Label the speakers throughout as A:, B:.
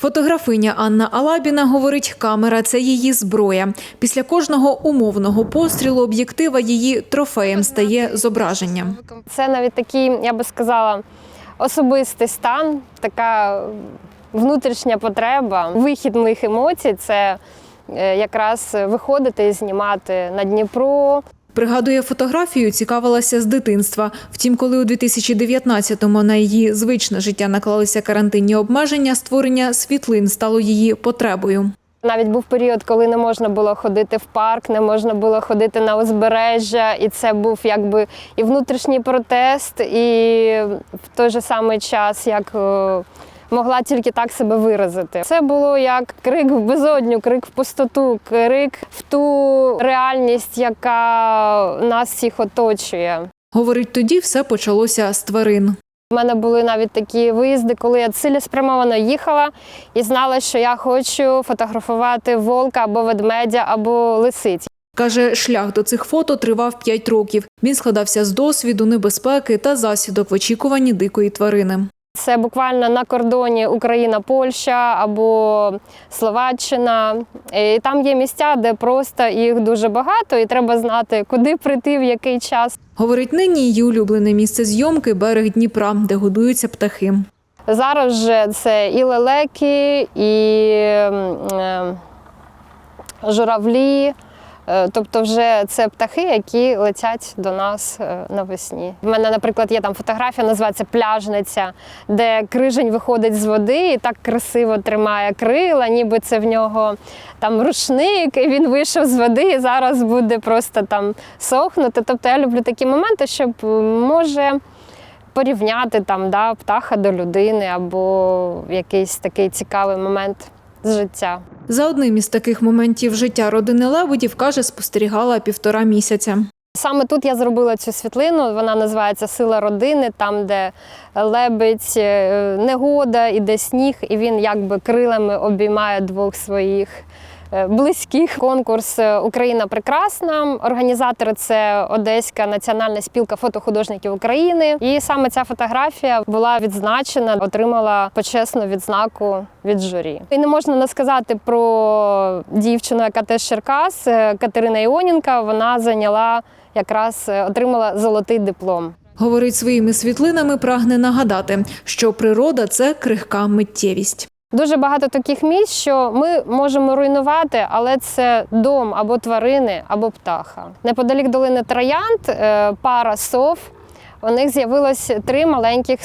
A: Фотографиня Анна Алабіна говорить, камера це її зброя. Після кожного умовного пострілу об'єктива її трофеєм стає зображення.
B: Це навіть такий, я би сказала, особистий стан, така внутрішня потреба. Вихід моїх емоцій це е, якраз виходити і знімати на Дніпро.
A: Пригадує фотографію, цікавилася з дитинства. Втім, коли у 2019-му на її звичне життя наклалися карантинні обмеження, створення світлин стало її потребою.
B: Навіть був період, коли не можна було ходити в парк, не можна було ходити на узбережжя, і це був якби і внутрішній протест, і в той же самий час як. Могла тільки так себе виразити. Це було як крик в безодню, крик в пустоту, крик в ту реальність, яка нас всіх оточує.
A: Говорить, тоді все почалося з тварин.
B: У мене були навіть такі виїзди, коли я цілеспрямовано їхала і знала, що я хочу фотографувати вовка або ведмедя, або лисиць.
A: Каже, шлях до цих фото тривав 5 років. Він складався з досвіду, небезпеки та засідок в очікуванні дикої тварини.
B: Це буквально на кордоні Україна-Польща або Словаччина. І там є місця, де просто їх дуже багато, і треба знати, куди прийти, в який час.
A: Говорить, нині її улюблене місце зйомки берег Дніпра, де годуються птахи.
B: Зараз же це і лелеки, і е, журавлі. Е, Тобто, вже це птахи, які летять до нас е, навесні. У мене, наприклад, є там фотографія, називається пляжниця, де крижень виходить з води і так красиво тримає крила, ніби це в нього там рушник, і він вийшов з води і зараз буде просто там сохнути. Тобто я люблю такі моменти, щоб е, може порівняти там да, птаха до людини або якийсь такий цікавий момент з життя.
A: За одним із таких моментів життя родини Лебедів, каже, спостерігала півтора місяця.
B: Саме тут я зробила цю світлину. Вона називається Сила родини, там, де лебедь, е, негода, іде сніг, і він якби крилами обіймає двох своїх. Е, Близьких конкурс е, Україна прекрасна. Організатори це Одеська національна спілка фотохудожників України. І саме ця фотографія була відзначена, отримала почесну відзнаку від журі. І не можна не сказати про дівчину, яка теж Черкас, е, Катерина Іонінка. Вона зайняла якраз отримала золотий диплом.
A: Говорить, своїми світлинами прагне нагадати, що природа це крихка миттєвість.
B: Дуже багато таких місць, що ми можемо руйнувати, але це дом або тварини, або птаха. Неподалік долини Троянд е, пара сов. У них з'явилось три маленьких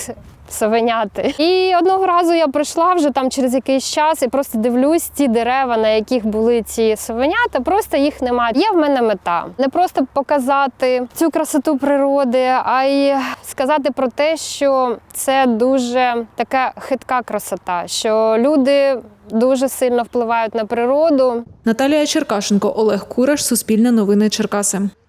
B: совеняти. І одного разу я прийшла вже там через якийсь час і просто дивлюсь ті дерева, на яких були ці совенята, просто їх немає. Є в мене мета не просто показати цю красоту природи, а й сказати про те, що це дуже така хитка красота, що люди дуже сильно впливають на природу.
A: Наталія Черкашенко, Олег Кураш, Суспільне новини Черкаси.